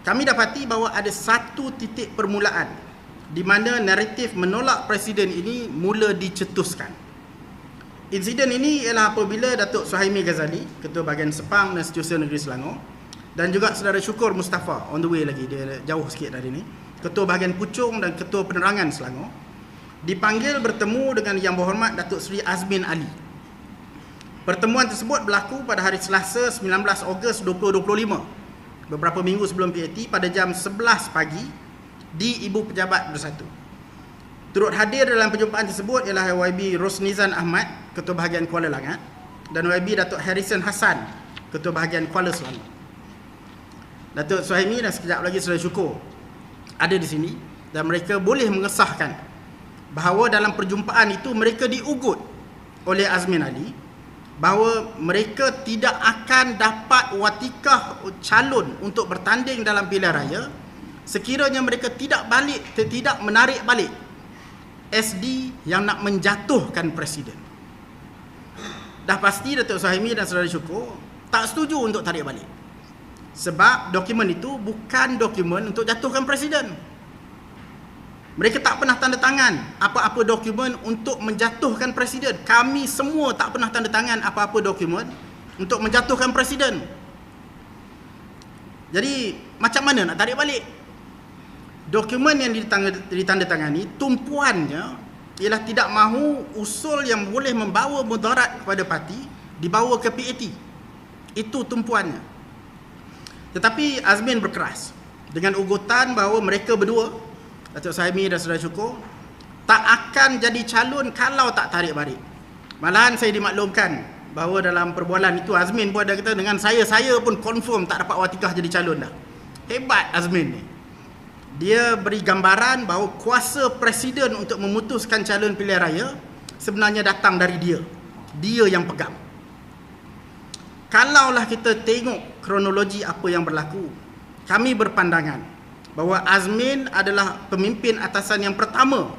kami dapati bahawa ada satu titik permulaan di mana naratif menolak presiden ini mula dicetuskan. Insiden ini ialah apabila Datuk Suhaimi Ghazali, Ketua Bahagian Sepang dan Setiausaha Negeri Selangor dan juga Saudara Syukur Mustafa on the way lagi, dia jauh sikit dari ini, Ketua Bahagian Puchong dan Ketua Penerangan Selangor dipanggil bertemu dengan Yang Berhormat Datuk Seri Azmin Ali. Pertemuan tersebut berlaku pada hari Selasa 19 Ogos 2025 beberapa minggu sebelum PAT pada jam 11 pagi di Ibu Pejabat Bersatu. Turut hadir dalam perjumpaan tersebut ialah YB Rosnizan Ahmad, Ketua Bahagian Kuala Langat dan YB Datuk Harrison Hassan, Ketua Bahagian Kuala Selangor. Datuk Suhaimi dan sekejap lagi Saudara Syukur ada di sini dan mereka boleh mengesahkan bahawa dalam perjumpaan itu mereka diugut oleh Azmin Ali bahawa mereka tidak akan dapat watikah calon untuk bertanding dalam pilihan raya sekiranya mereka tidak balik tidak menarik balik SD yang nak menjatuhkan presiden. Dah pasti Datuk Suhaimi dan Saudara Syukur tak setuju untuk tarik balik. Sebab dokumen itu bukan dokumen untuk jatuhkan presiden. Mereka tak pernah tanda tangan apa-apa dokumen untuk menjatuhkan presiden. Kami semua tak pernah tanda tangan apa-apa dokumen untuk menjatuhkan presiden. Jadi macam mana nak tarik balik? Dokumen yang ditandatangani tumpuannya ialah tidak mahu usul yang boleh membawa mudarat kepada parti dibawa ke PAT. Itu tumpuannya. Tetapi Azmin berkeras dengan ugutan bahawa mereka berdua Datuk Saimi dan Saudara Syukur tak akan jadi calon kalau tak tarik balik. Malahan saya dimaklumkan bahawa dalam perbualan itu Azmin pun ada kata dengan saya saya pun confirm tak dapat watikah jadi calon dah. Hebat Azmin ni dia beri gambaran bahawa kuasa presiden untuk memutuskan calon pilihan raya sebenarnya datang dari dia. Dia yang pegang. Kalaulah kita tengok kronologi apa yang berlaku, kami berpandangan bahawa Azmin adalah pemimpin atasan yang pertama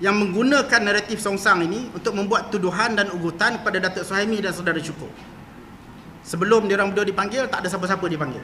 yang menggunakan naratif songsang ini untuk membuat tuduhan dan ugutan kepada Datuk Suhaimi dan Saudara Syukur. Sebelum dia orang berdua dipanggil, tak ada siapa-siapa dipanggil.